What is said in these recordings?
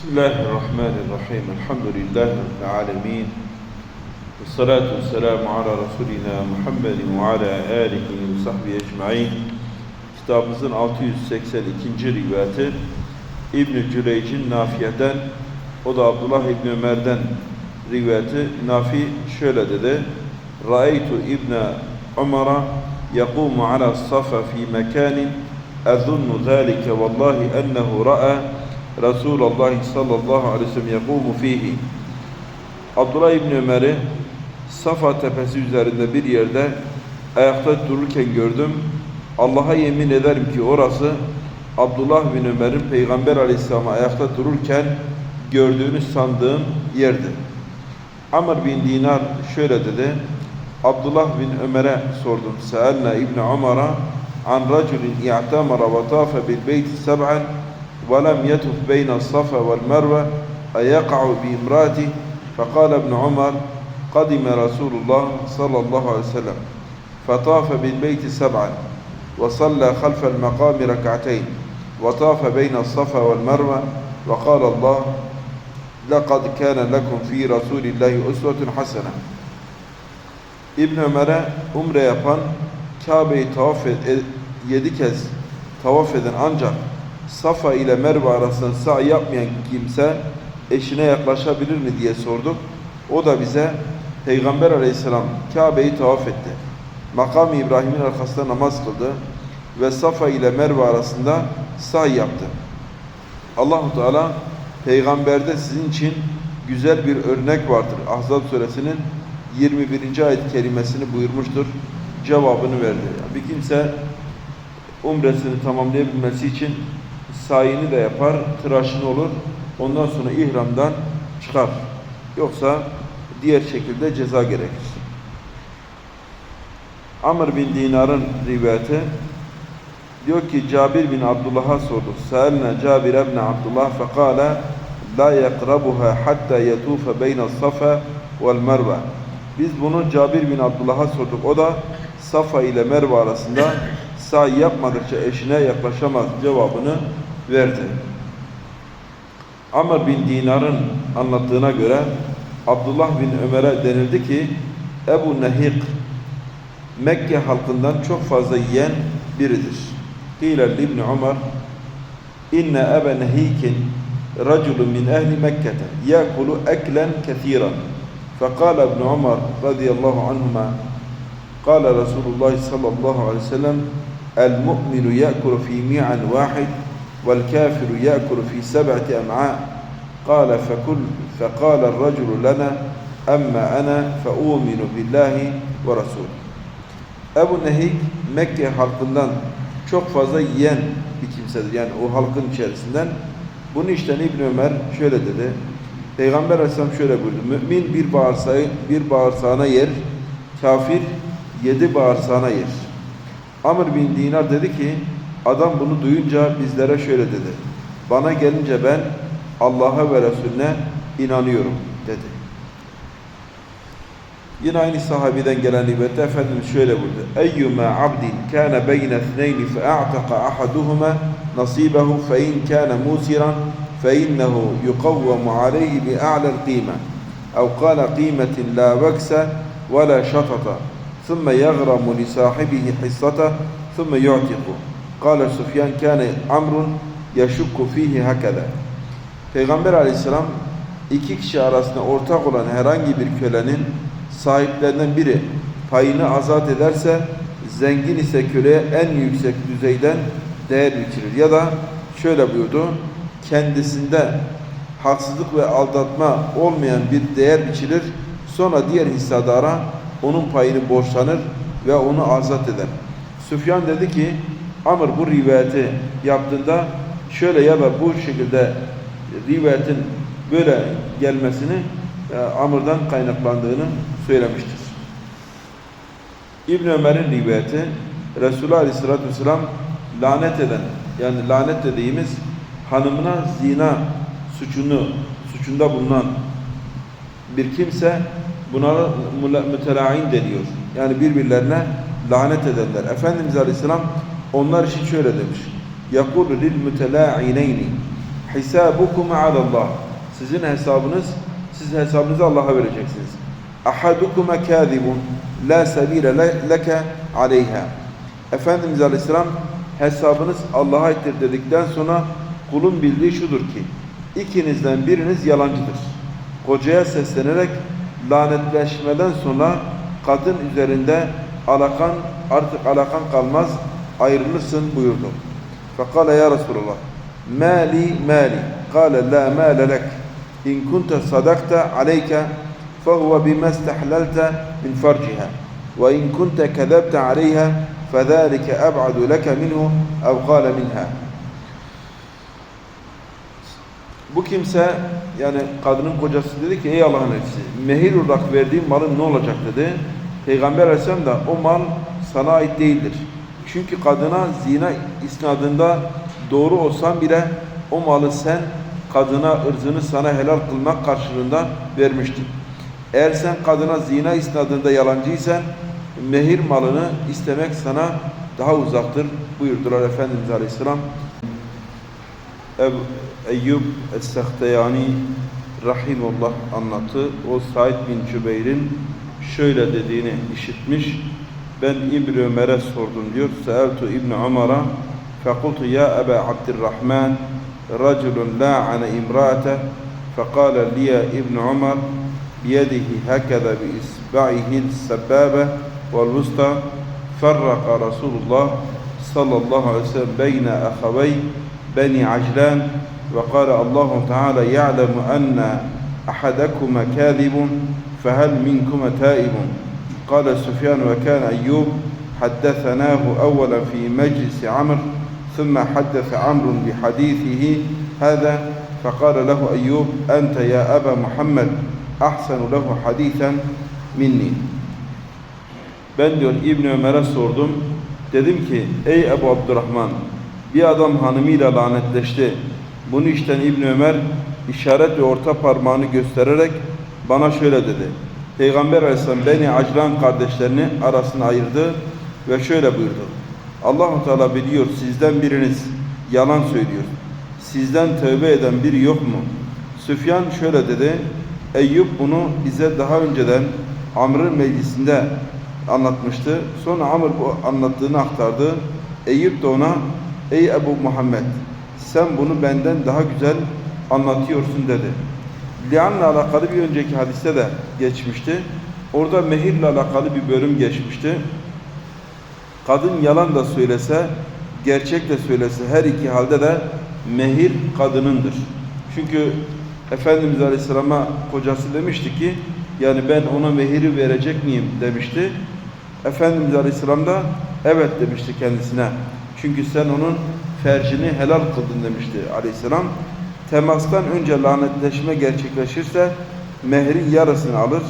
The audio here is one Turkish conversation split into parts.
بسم الله الرحمن الرحيم. الحمد لله رب العالمين. والصلاة والسلام على رسولنا محمد وعلى آله وصحبه أجمعين. كتاب 682 rivayeti. İbn Cüreyc'in Nafi'den o da Abdullah İbn Ömer'den rivayeti. Nafi şöyle dedi. Ra'aytu عمر يقوم على الصفا في مكان أظن ذلك والله أنه رأى Resulullah sallallahu aleyhi ve sellem yekumu fihi. Abdullah İbni Ömer'i Safa tepesi üzerinde bir yerde ayakta dururken gördüm. Allah'a yemin ederim ki orası Abdullah bin Ömer'in Peygamber Aleyhisselam'a ayakta dururken gördüğünü sandığım yerdi. Amr bin Dinar şöyle dedi. Abdullah bin Ömer'e sordum. Seelna İbni Umar'a an raculin i'tamara ve tafe bil beyti seb'en ولم يطف بين الصفا والمروة أيقع بامرأته؟ فقال ابن عمر قدم رسول الله صلى الله عليه وسلم فطاف بالبيت سبعا وصلى خلف المقام ركعتين وطاف بين الصفا والمروة وقال الله لقد كان لكم في رسول الله أسوة حسنة. İbn Ömer'e umre yapan Kabe'yi tavaf e, yedi kez Safa ile Merve arasında sağ yapmayan kimse eşine yaklaşabilir mi diye sorduk. O da bize Peygamber aleyhisselam Kabe'yi tavaf etti. Makam İbrahim'in arkasında namaz kıldı ve Safa ile Merve arasında sağ yaptı. Allahu Teala peygamberde sizin için güzel bir örnek vardır. Ahzab suresinin 21. ayet kelimesini buyurmuştur cevabını verdi. Bir kimse umresini tamamlayabilmesi için sayını da yapar, tıraşını olur. Ondan sonra ihramdan çıkar. Yoksa diğer şekilde ceza gerekir. Amr bin Dinar'ın rivayeti diyor ki Cabir bin Abdullah'a sorduk. Sâlne Cabir ibn Abdullah fekâle la yekrabuha hatta yetufe beyne safa vel merve. Biz bunu Cabir bin Abdullah'a sorduk. O da Safa ile Merve arasında sa'i yapmadıkça eşine yaklaşamaz cevabını verdi. Amr bin Dinar'ın anlattığına göre Abdullah bin Ömer'e denildi ki Ebu Nehik Mekke halkından çok fazla yiyen biridir. Kîle İbn Ömer İnne Ebe Nehikin رجل من أهل مكة يأكل أكلا كثيرا فقال ابن عمر رضي الله عنهما قال رسول الله صلى الله عليه وسلم المؤمن يأكل في ميعا واحد والكافر يأكل في سبعة أمعاء قال فكل فقال الرجل لنا أما أنا فأؤمن بالله ورسوله Ebu Nehik Mekke halkından çok fazla yiyen bir kimsedir. Yani o halkın içerisinden. Bunu işten İbn Ömer şöyle dedi. Peygamber Aleyhisselam şöyle buyurdu. Mümin bir bağırsağı bir bağırsağına yer, kafir yedi bağırsağına yer. Amr bin Dinar dedi ki, adam bunu duyunca bizlere şöyle dedi. Bana gelince ben Allah'a ve Resulüne inanıyorum dedi. Yine aynı sahabeden gelen rivayette Efendimiz şöyle buyurdu. Eyyuma abdin kana beyne ithneyni fe a'taqa ahaduhuma nasibehu fe in kana musiran fe innehu yukavvamu aleyhi bi a'lel qime. Ev kâle kîmetin la vekse ve la. ثم يغرم لصاحبه حصته ثم يعتقه قال سفيان كان عمرو يشك فيه هكذا Peygamber aleyhisselam iki kişi arasında ortak olan herhangi bir kölenin sahiplerinden biri payını azat ederse zengin ise köleye en yüksek düzeyden değer biçirir. Ya da şöyle buyurdu kendisinde haksızlık ve aldatma olmayan bir değer biçilir sonra diğer hissedara onun payını borçlanır ve onu azat eder. Süfyan dedi ki Amr bu rivayeti yaptığında şöyle ya da bu şekilde rivayetin böyle gelmesini e, Amr'dan kaynaklandığını söylemiştir. İbn Ömer'in rivayeti Resulullah Aleyhisselatü Vesselam lanet eden yani lanet dediğimiz hanımına zina suçunu suçunda bulunan bir kimse Buna mütelain deniyor. Yani birbirlerine lanet edenler. Efendimiz Aleyhisselam onlar için şöyle demiş. يَقُولُ لِلْمُتَلَاعِنَيْنِ hisabukum alallah. Sizin hesabınız, siz hesabınızı Allah'a vereceksiniz. Ahadukuma kâzibun la sebile le- leke aleyha. Efendimiz Aleyhisselam hesabınız Allah'a aittir dedikten sonra kulun bildiği şudur ki ikinizden biriniz yalancıdır. Kocaya seslenerek lanetleşmeden sonra kadın üzerinde alakan artık alakan kalmaz ayrılırsın buyurdu. Fekale ya Resulullah mali mali kale la male lek in kunte sadakta aleyke فهو بما استحللت من فرجها وإن كنت كذبت عليها فذلك أبعد لك منه أو قال منها Bu kimse yani kadının kocası dedi ki ey Allah'ın elçisi mehir olarak verdiğim malın ne olacak dedi. Peygamber Aleyhisselam da o mal sana ait değildir. Çünkü kadına zina isnadında doğru olsan bile o malı sen kadına ırzını sana helal kılmak karşılığında vermiştin. Eğer sen kadına zina isnadında yalancıysan mehir malını istemek sana daha uzaktır buyurdular Efendimiz Aleyhisselam. Ebu Eyyub Es-Sehteyani Rahimullah anlattı. O Said bin Cübeyr'in şöyle dediğini işitmiş. Ben İbn Ömer'e sordum diyor. Seeltu İbn Ömer'e fekultu ya Ebe Abdurrahman raculun la'ane imraate fekale liye İbn Ömer biyedihi hekeze bi isba'ihil sebbabe vel vusta ferraka Resulullah sallallahu aleyhi ve sellem beyne ehaveyh بني عجلان وقال الله تعالى يعلم أن أحدكما كاذب فهل منكما تائب قال سفيان وكان أيوب حدثناه أولا في مجلس عمرو ثم حدث عمرو بحديثه هذا فقال له أيوب أنت يا أبا محمد أحسن له حديثا مني Ben diyor İbn Ömer'e sordum. Dedim ki ey Ebu Abdurrahman bir adam hanımıyla lanetleşti. Bunu işten İbn Ömer işaret ve orta parmağını göstererek bana şöyle dedi. Peygamber Aleyhisselam beni Acran kardeşlerini arasına ayırdı ve şöyle buyurdu. Allahu Teala biliyor sizden biriniz yalan söylüyor. Sizden tövbe eden biri yok mu? Süfyan şöyle dedi. Eyüp bunu bize daha önceden Amr'ın meclisinde anlatmıştı. Sonra Amr bu anlattığını aktardı. Eyüp de ona ey Ebu Muhammed sen bunu benden daha güzel anlatıyorsun dedi. Lian'la alakalı bir önceki hadiste de geçmişti. Orada mehirle alakalı bir bölüm geçmişti. Kadın yalan da söylese, gerçek de söylese her iki halde de mehir kadınındır. Çünkü Efendimiz Aleyhisselam'a kocası demişti ki yani ben ona mehiri verecek miyim demişti. Efendimiz Aleyhisselam da evet demişti kendisine. Çünkü sen onun fercini helal kıldın demişti Aleyhisselam. Temastan önce lanetleşme gerçekleşirse mehrin yarısını alır.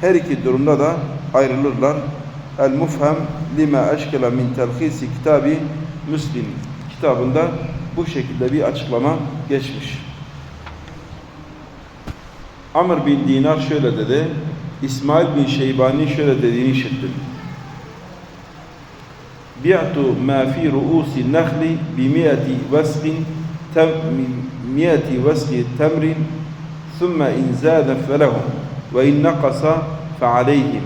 Her iki durumda da ayrılırlar. El mufhem lima eşkele min telhisi kitabi Müslim kitabında bu şekilde bir açıklama geçmiş. Amr bin Dinar şöyle dedi. İsmail bin Şeybani şöyle dediğini işittim Bi'tu ma fi ru'usi nahli bi mi'ati wasqin tem mi'ati wasqi temrin thumma in zada falahum ve in naqasa فعليهم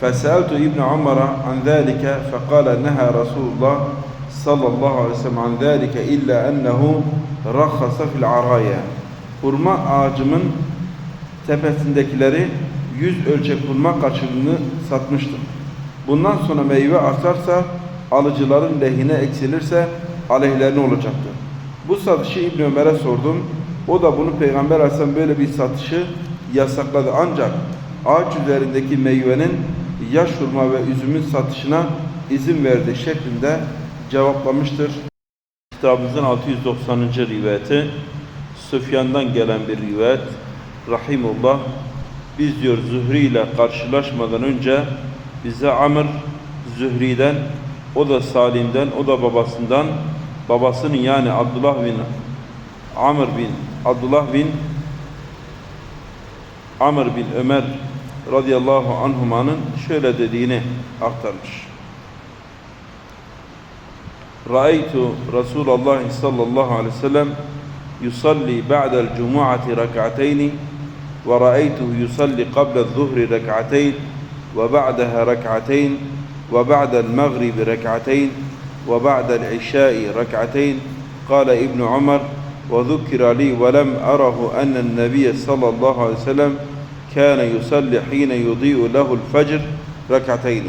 فسألت ابن عمر عن ذلك فقال نهى رسول الله صلى الله عليه وسلم عن ذلك إلا أنه رخص في العرايا hurma ağacımın tepesindekileri yüz ölçek hurma karşılığını satmıştım. Bundan sonra meyve artarsa alıcıların lehine eksilirse aleyhlerine olacaktı. Bu satışı İbn Ömer'e sordum. O da bunu Peygamber Aleyhisselam böyle bir satışı yasakladı. Ancak ağaç üzerindeki meyvenin yaş hurma ve üzümün satışına izin verdi şeklinde cevaplamıştır. Kitabımızın 690. rivayeti Süfyan'dan gelen bir rivayet Rahimullah biz diyor Zühri ile karşılaşmadan önce bize Amr Zühri'den, o da Salim'den, o da babasından, babasının yani Abdullah bin Amr bin Abdullah bin Amr bin Ömer radıyallahu anhumanın şöyle dediğini aktarmış. Ra'aytu Resulullah sallallahu aleyhi ve sellem yusalli ba'da'l cumu'ati rak'atayn ve ra'aytuhu yusalli qabla'z-zuhri rak'atayn وبعدها ركعتين وبعد المغرب ركعتين وبعد العشاء ركعتين قال ابن عمر وذكر لي ولم أره أن النبي صلى الله عليه وسلم كان يصلي حين يضيء له الفجر ركعتين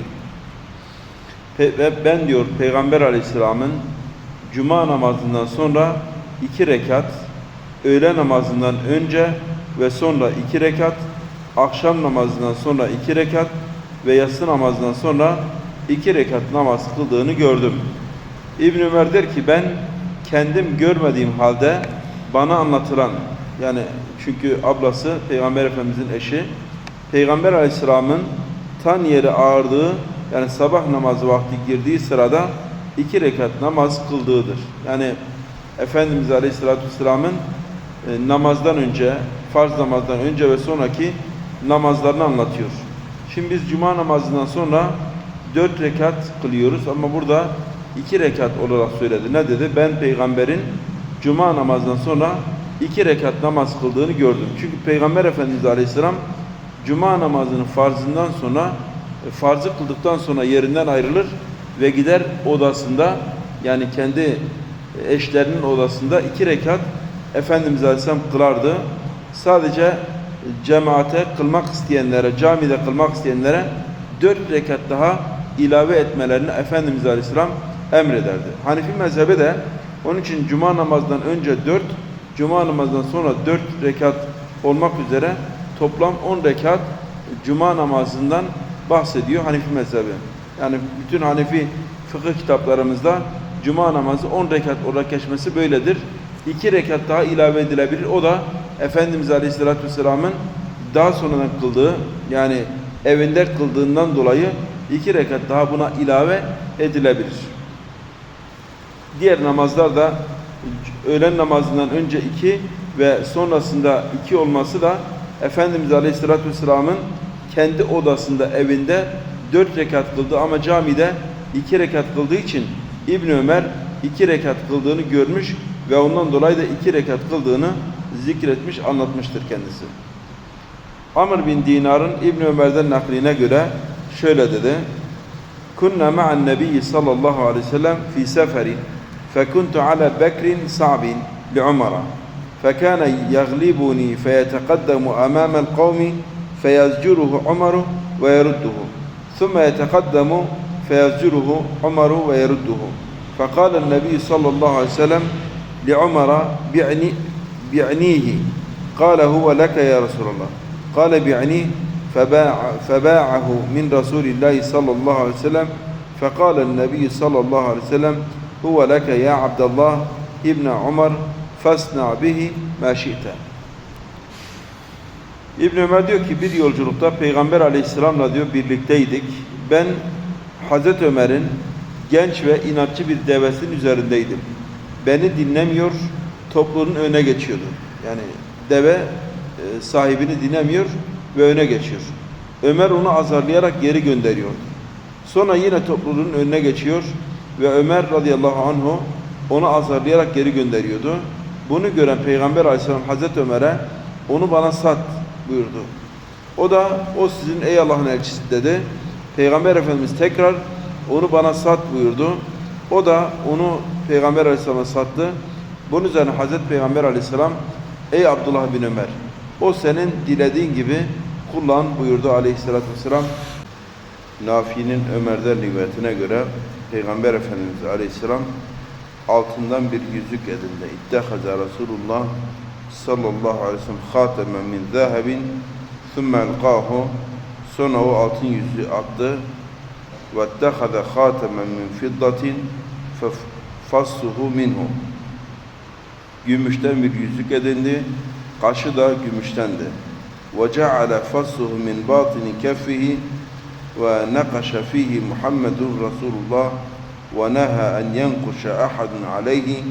Pe- ve ben diyor Peygamber Aleyhisselam'ın Cuma namazından sonra iki rekat, öğle namazından önce ve sonra iki rekat, akşam namazından sonra iki rekat ve yatsı namazından sonra iki rekat namaz kıldığını gördüm. İbn Ömer der ki ben kendim görmediğim halde bana anlatılan yani çünkü ablası Peygamber Efendimizin eşi Peygamber Aleyhisselam'ın tan yeri ağırlığı yani sabah namazı vakti girdiği sırada iki rekat namaz kıldığıdır. Yani Efendimiz Aleyhisselatü Vesselam'ın e, namazdan önce, farz namazdan önce ve sonraki namazlarını anlatıyor. Şimdi biz cuma namazından sonra dört rekat kılıyoruz ama burada iki rekat olarak söyledi. Ne dedi? Ben peygamberin cuma namazından sonra iki rekat namaz kıldığını gördüm. Çünkü Peygamber Efendimiz Aleyhisselam cuma namazının farzından sonra e, farzı kıldıktan sonra yerinden ayrılır ve gider odasında yani kendi eşlerinin odasında iki rekat Efendimiz Aleyhisselam kılardı. Sadece cemaate kılmak isteyenlere, camide kılmak isteyenlere dört rekat daha ilave etmelerini Efendimiz Aleyhisselam emrederdi. Hanifi mezhebi de onun için cuma namazından önce dört, cuma namazından sonra dört rekat olmak üzere toplam on rekat cuma namazından bahsediyor Hanifi mezhebi. Yani bütün Hanifi fıkıh kitaplarımızda cuma namazı 10 rekat olarak geçmesi böyledir. 2 rekat daha ilave edilebilir. O da Efendimiz Aleyhisselatü Vesselam'ın daha sonradan kıldığı yani evinde kıldığından dolayı 2 rekat daha buna ilave edilebilir. Diğer namazlar da öğlen namazından önce 2 ve sonrasında 2 olması da Efendimiz Aleyhisselatü Vesselam'ın kendi odasında evinde 4 rekat kıldı ama camide 2 rekat kıldığı için İbn Ömer 2 rekat kıldığını görmüş ve ondan dolayı da 2 rekat kıldığını zikretmiş, anlatmıştır kendisi. Amr bin Dinar'ın İbn Ömer'den nakline göre şöyle dedi. Kunna ma'an nebiyyi sallallahu aleyhi ve sellem fi seferin فكنت على بكر صعب لعمر فكان يغلبني فيتقدم أمام القوم فيزجره عمر ويرده ثم يتقدم فيزجره عمر ويرده فقال النبي صلى الله عليه وسلم لعمر بعني بعنيه قال هو لك يا رسول الله قال بعنيه فباع فباعه من رسول الله صلى الله عليه وسلم فقال النبي صلى الله عليه وسلم هو لك يا عبد الله ابن عمر فاصنع به ما شئت İbn Ömer diyor ki bir yolculukta Peygamber Aleyhisselam'la diyor birlikteydik. Ben Hazreti Ömer'in genç ve inatçı bir devesinin üzerindeydim. Beni dinlemiyor, topluluğun öne geçiyordu. Yani deve e, sahibini dinlemiyor ve öne geçiyor. Ömer onu azarlayarak geri gönderiyor. Sonra yine topluluğun önüne geçiyor ve Ömer radıyallahu anhu onu azarlayarak geri gönderiyordu. Bunu gören Peygamber aleyhisselam Hazreti Ömer'e onu bana sat buyurdu. O da o sizin ey Allah'ın elçisi dedi. Peygamber Efendimiz tekrar onu bana sat buyurdu. O da onu Peygamber Aleyhisselam'a sattı. Bunun üzerine Hazreti Peygamber Aleyhisselam ey Abdullah bin Ömer o senin dilediğin gibi kullan buyurdu Aleyhisselatü Vesselam. Nafi'nin Ömer'den rivayetine göre Peygamber Efendimiz Aleyhisselam altından bir yüzük edindi. İttehaza Resulullah sallallahu aleyhi ve sellem hatemen min zâhebin thumme elqâhu sonra o altın yüzüğü attı ettehaza hatemen min fiddatin fassuhu minhu gümüşten bir yüzük edindi kaşı da gümüştendi ve ceale fassuhu min batini keffihi ve nakaşa fihi Muhammedun Resulullah ve neha en yenkuşa ahadun aleyhi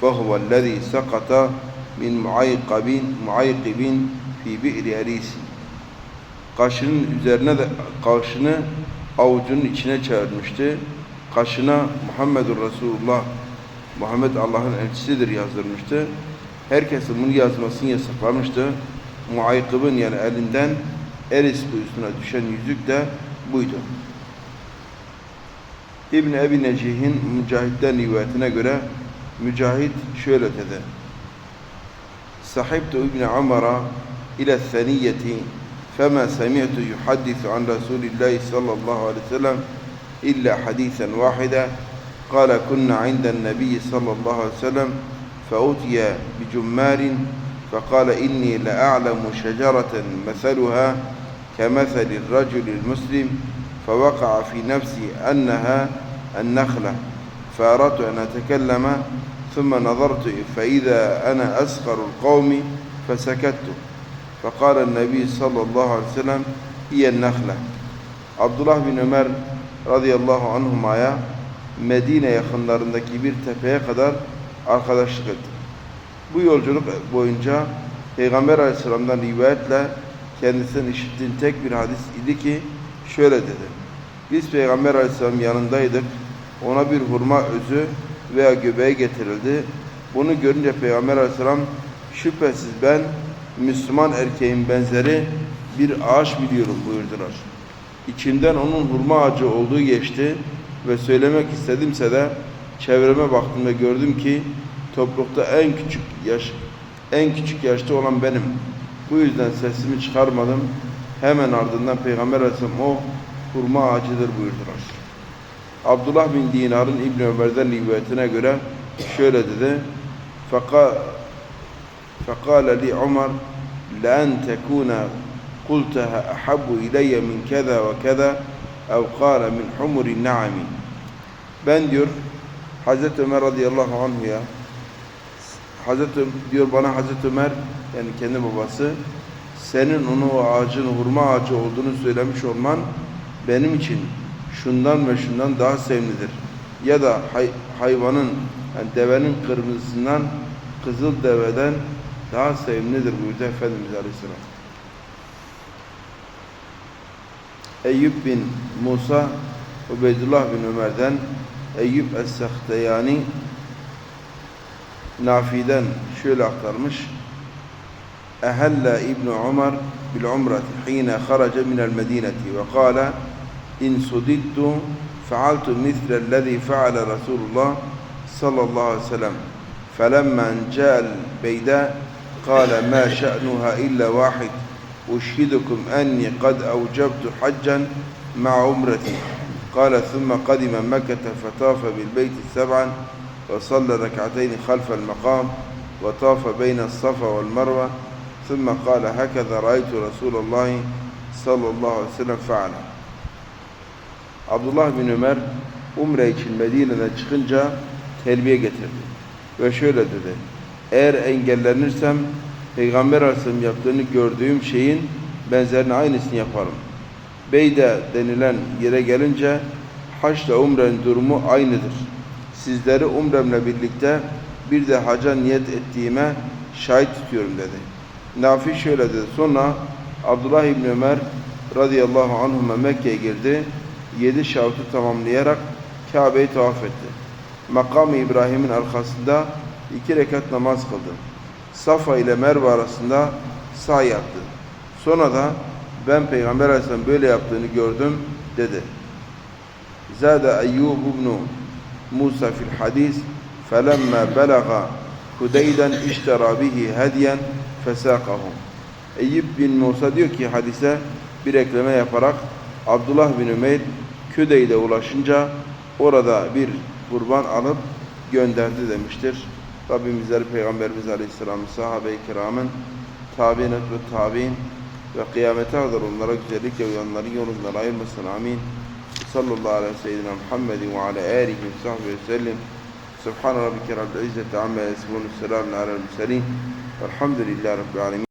fehuve ellezî sakata min muaykabin muaykibin fi bi'ri erisi. Kaşının üzerine de kaşını avucunun içine çevirmişti. Kaşına Muhammedur Resulullah Muhammed Allah'ın elçisidir yazdırmıştı. herkesin bunu yazmasını yasaklamıştı. Muaykıbın yani elinden eris kuyusuna düşen yüzük de buydu. İbn Ebi Necih'in Mücahit'ten rivayetine göre Mücahit şöyle dedi. Sahibtu İbn Umar'a ila thaniyeti فما سمعت يحدث عن رسول الله صلى الله عليه وسلم إلا حديثا واحدا. قال كنا عند النبي صلى الله عليه وسلم فأتي بجمار فقال إني لأعلم شجرة مثلها كمثل الرجل المسلم فوقع في نفسي أنها النخلة. فأردت أن أتكلم ثم نظرت فإذا أنا أسخر القوم فسكت. فقال النبي صلى الله عليه وسلم هي النخلة Abdullah bin Ömer radıyallahu anhuma'ya Medine yakınlarındaki bir tepeye kadar arkadaşlık etti. Bu yolculuk boyunca Peygamber aleyhisselamdan rivayetle kendisinden işittiğim tek bir hadis idi ki şöyle dedi. Biz Peygamber aleyhisselam yanındaydık. Ona bir hurma özü veya göbeği getirildi. Bunu görünce Peygamber aleyhisselam şüphesiz ben Müslüman erkeğin benzeri bir ağaç biliyorum buyurdular. İçimden onun hurma ağacı olduğu geçti ve söylemek istedimse de çevreme baktım ve gördüm ki toplulukta en küçük yaş en küçük yaşta olan benim. Bu yüzden sesimi çıkarmadım. Hemen ardından Peygamber Aleyhisselam o hurma ağacıdır buyurdular. Abdullah bin Dinar'ın İbn Ömer'den rivayetine göre şöyle dedi. Fakat فقال لي عمر لأن تكون قلتها أحب إلي من كذا وكذا أو قال من حمر النعم ben diyor Hazreti Ömer radıyallahu anhu ya Hazreti diyor bana Hazreti Ömer yani kendi babası senin onu o ağacın hurma ağacı olduğunu söylemiş olman benim için şundan ve şundan daha sevimlidir. Ya da hay, hayvanın yani devenin kırmızısından kızıl deveden daha sevimlidir buyurdu Efendimiz Aleyhisselam. Eyüp bin Musa Ubeydullah bin Ömer'den Eyüp Es-Sahteyani Nafi'den şöyle aktarmış. Ehelle İbn Umar bil umrati hine kharaca min el medineti ve kâle in sudidtu fealtu mislellezî feale Resulullah sallallahu aleyhi ve sellem. Felemmen câ'el beyde قال ما شأنها إلا واحد أشهدكم أني قد أوجبت حجا مع عمرتي قال ثم قدم مكة فطاف بالبيت سبعا وصلى ركعتين خلف المقام وطاف بين الصفا والمروة ثم قال هكذا رأيت رسول الله صلى الله عليه وسلم فعل Abdullah bin Ömer Umre için Medine'den çıkınca terbiye getirdi. Ve şöyle dedi. Eğer engellenirsem Peygamber Aleyhisselam yaptığını gördüğüm şeyin benzerini aynısını yaparım. Beyde denilen yere gelince haçla umrenin durumu aynıdır. Sizleri umremle birlikte bir de haca niyet ettiğime şahit tutuyorum dedi. Nafi şöyle dedi. Sonra Abdullah İbni Ömer radıyallahu anhuma Mekke'ye girdi. Yedi şavtı tamamlayarak Kabe'yi tavaf etti. Makam-ı İbrahim'in arkasında iki rekat namaz kıldı. Safa ile Merve arasında sağ yaptı. Sonra da ben Peygamber Aleyhisselam böyle yaptığını gördüm dedi. Zade Eyyub ibn Musa fil hadis felemma belaga Hudeyden iştera bihi hediyen fesakahu. Eyyub bin Musa diyor ki hadise bir ekleme yaparak Abdullah bin Ümeyr Küdey'de ulaşınca orada bir kurban alıp gönderdi demiştir. Rabbim bizleri Peygamberimiz Aleyhisselam'ın sahabe-i kiramın tabi'in ve tabi'in ve kıyamete kadar onlara güzellikle uyanların yolundan ayırmasın. Amin. Sallallahu aleyhi ve seyyidina Muhammedin ve ala alihi ve sahbihi ve sellim. Subhan rabbike rabbil izzeti amma yasifun. Selamun aleyhi ve sellem. Velhamdülillahi rabbil alemin.